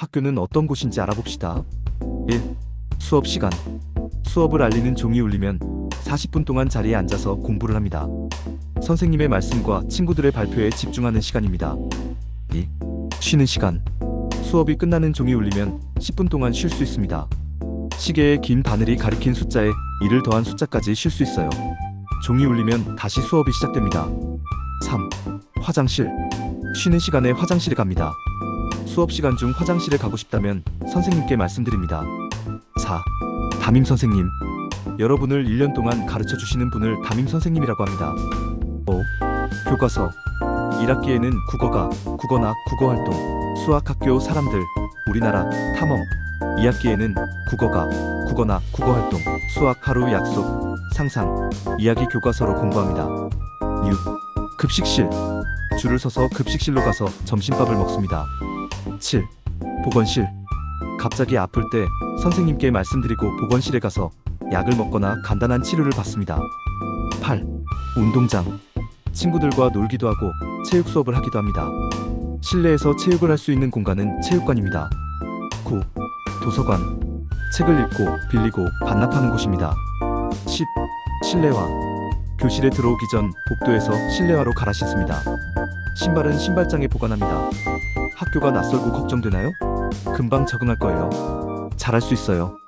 학교는 어떤 곳인지 알아봅시다. 1. 수업 시간. 수업을 알리는 종이 울리면 40분 동안 자리에 앉아서 공부를 합니다. 선생님의 말씀과 친구들의 발표에 집중하는 시간입니다. 2. 쉬는 시간. 수업이 끝나는 종이 울리면 10분 동안 쉴 수 있습니다. 시계의 긴 바늘이 가리킨 숫자에 1을 더한 숫자까지 쉴 수 있어요. 종이 울리면 다시 수업이 시작됩니다. 3. 화장실. 쉬는 시간에 화장실에 갑니다. 수업 시간 중 화장실에 가고 싶다면 선생님께 말씀드립니다. 4. 담임 선생님. 여러분을 1년 동안 가르쳐 주시는 분을 담임 선생님이라고 합니다. 5. 교과서. 1학기에는 국어가 국어나 국어 활동, 수학 학교 사람들, 우리나라 탐험. 2학기에는 국어가 국어나 국어 활동, 수학 하루 약속, 상상, 이야기 교과서로 공부합니다. 6. 급식실. 줄을 서서 급식실로 가서 점심밥을 먹습니다. 7. 보건실. 갑자기 아플 때 선생님께 말씀드리고 보건실에 가서 약을 먹거나 간단한 치료를 받습니다. 8. 운동장. 친구들과 놀기도 하고 체육 수업을 하기도 합니다. 실내에서 체육을 할 수 있는 공간은 체육관입니다. 9. 도서관. 책을 읽고 빌리고 반납하는 곳입니다. 10. 실내화. 교실에 들어오기 전 복도에서 실내화로 갈아 신습니다. 신발은 신발장에 보관합니다. 학교가 낯설고 걱정되나요? 금방 적응할 거예요. 잘할 수 있어요.